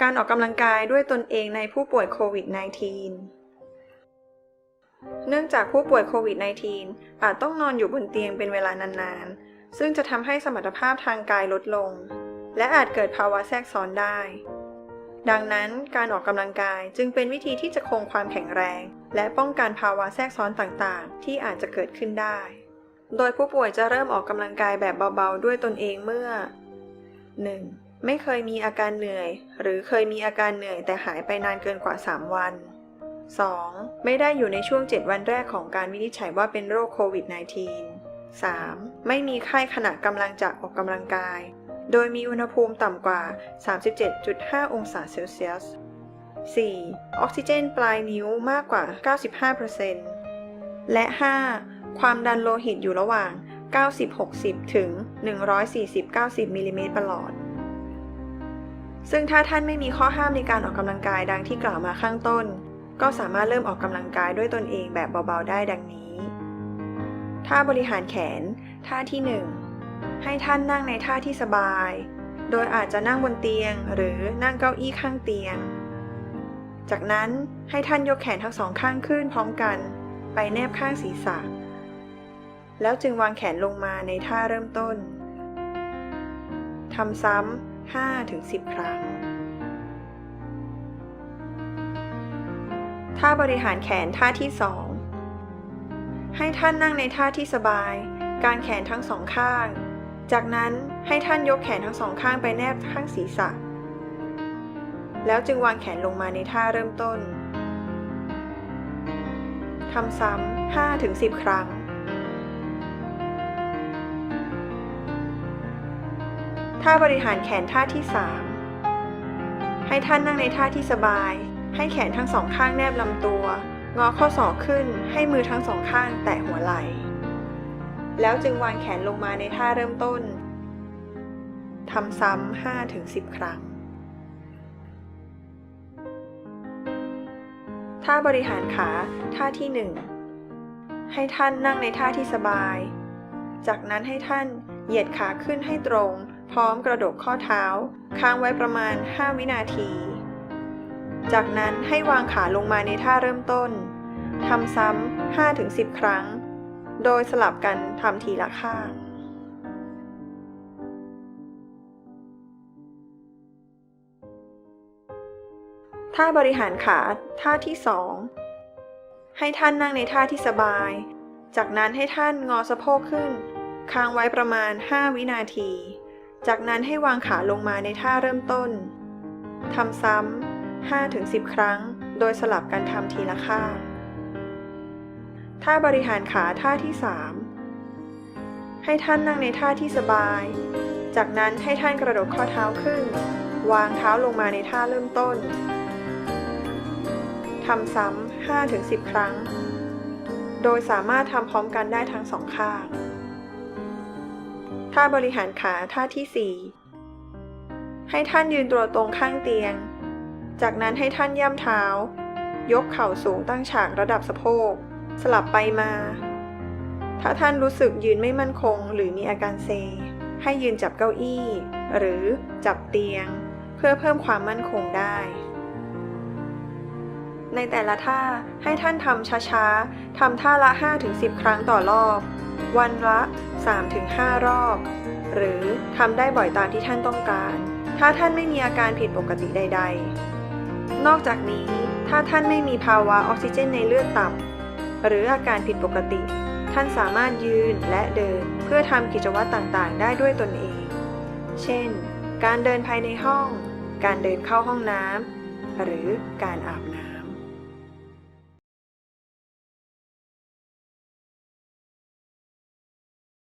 การออกกำลังกายด้วยตนเองในผู้ป่วยโควิด -19 เนื่องจากผู้ป่วยโควิด -19 อาจต้องนอนอยู่บนเตียงเป็นเวลานานๆ ซึ่งจะทำให้สมรรถภาพทางกายลดลง และอาจเกิดภาวะแทรกซ้อนได้ ดังนั้นการออกกำลังกายจึงเป็นวิธีที่จะคงความแข็งแรง และป้องกันภาวะแทรกซ้อนต่างๆ ที่อาจจะเกิดขึ้นได้ โดยผู้ป่วยจะเริ่มออกกำลังกายแบบเบาๆ ด้วยตนเองเมื่อ 1. ไม่เคยมีอาการเหนื่อย หรือเคยมีอาการเหนื่อยแต่หายไปนานเกินกว่า 3 วัน 2. ไม่ได้อยู่ในช่วง 7 วันแรกของการวินิจฉัยว่าเป็นโรคโควิด -19 3. ไม่มีไข้ขณะกำลังจะออกกำลังกาย โดยมีอุณหภูมิต่ำกว่า 37.5 องศาเซลเซียส 4. ออกซิเจนปลายนิ้วมากกว่า 95%และ 5. ความดันโลหิตอยู่ระหว่าง 90-60 ถึง 140-90 มิลลิเมตรประหลอด ซึ่งถ้าท่านไม่มีข้อห้ามในการออกกำลังกายดังที่กล่าวมาข้างต้น ก็สามารถเริ่มออกกำลังกายด้วยตนเองแบบเบาๆได้ดังนี้ท่าบริหารแขน ท่าที่ 1 ให้ท่านนั่งในท่าที่สบาย โดยอาจจะนั่งบนเตียง หรือนั่งเก้าอี้ข้างเตียง จากนั้นให้ท่านยกแขนทั้งสองข้างขึ้นพร้อมกัน ไปแนบข้างศีรษะ แล้วจึงวางแขนลงมาในท่าเริ่มต้นทำซ้ำ 5-10 ครั้ง ท่าบริหารแขนท่าที่ 2 ให้ท่านนั่งในท่าที่สบาย การแขนทั้งสองข้าง จากนั้นให้ท่านยกแขนทั้งสองข้างไปแนบข้างศีรษะ แล้วจึงวางแขนลงมาในท่าเริ่มต้นทำซ้ำ5-10 ครั้ง ท่าบริหารแขนท่าที่ 3 ให้ท่านนั่งในท่าที่สบาย ให้แขนทั้งสองข้างแนบลำตัว งอข้อศอกขึ้น ให้มือทั้งสองข้างแตะหัวไหล่ แล้วจึงวางแขนลงมาในท่าเริ่มต้น ทำซ้ำ5-10 ครั้ง ท่าบริหารขาท่าที่ 1 ให้ท่านนั่งในท่าที่สบาย จากนั้นให้ท่านเหยียดขาขึ้นให้ตรง พร้อมกระดกข้อเท้า ค้างไว้ประมาณ 5 วินาที จากนั้นให้วางขาลงมาในท่าเริ่มต้นทำซ้ำ 5-10 ครั้ง โดยสลับกันทำทีละข้างท่าบริหารขาท่าที่ 2 ให้ท่านนั่งในท่าที่สบาย จากนั้นให้ท่านงอสะโพกขึ้น ค้างไว้ประมาณ 5 วินาที จากนั้นให้วางขาลงมาในท่าเริ่มต้น ทำซ้ำ 5-10 ครั้ง โดยสลับกันทำทีละข้างท่าบริหารขาท่าที่ 3 ให้ท่านนั่งในท่าที่สบาย จากนั้นให้ท่านกระดกข้อเท้าขึ้น วางเท้าลงมาในท่าเริ่มต้น ทำซ้ำ 5-10 ครั้ง โดยสามารถทำพร้อมกันได้ทั้งสองข้าง ท่าบริหารขาท่าที่ 4 ให้ท่านยืนตัวตรงข้างเตียง จากนั้นให้ท่านย่ำเท้า ยกเข่าสูงตั้งฉากระดับสะโพก สลับไปมา ถ้าท่านรู้สึกยืนไม่มั่นคง หรือมีอาการเซ ให้ยืนจับเก้าอี้ หรือจับเตียง เพื่อเพิ่มความมั่นคงได้ ในแต่ละท่าให้ท่านทำช้าๆทำท่าละ 5-10 ครั้งต่อรอบ วันละ 3-5 รอบ หรือทำได้บ่อยตามที่ท่านต้องการ ถ้าท่านไม่มีอาการผิดปกติใด ๆ นอกจากนี้ถ้าท่านไม่มีภาวะออกซิเจนในเลือดต่ำหรืออาการผิดปกติ ท่านสามารถยืนและเดินเพื่อทำกิจวัตรต่างๆ ได้ด้วยตนเอง เช่น การเดินภายในห้อง การเดินเข้าห้องน้ำหรือการอาบน้ำ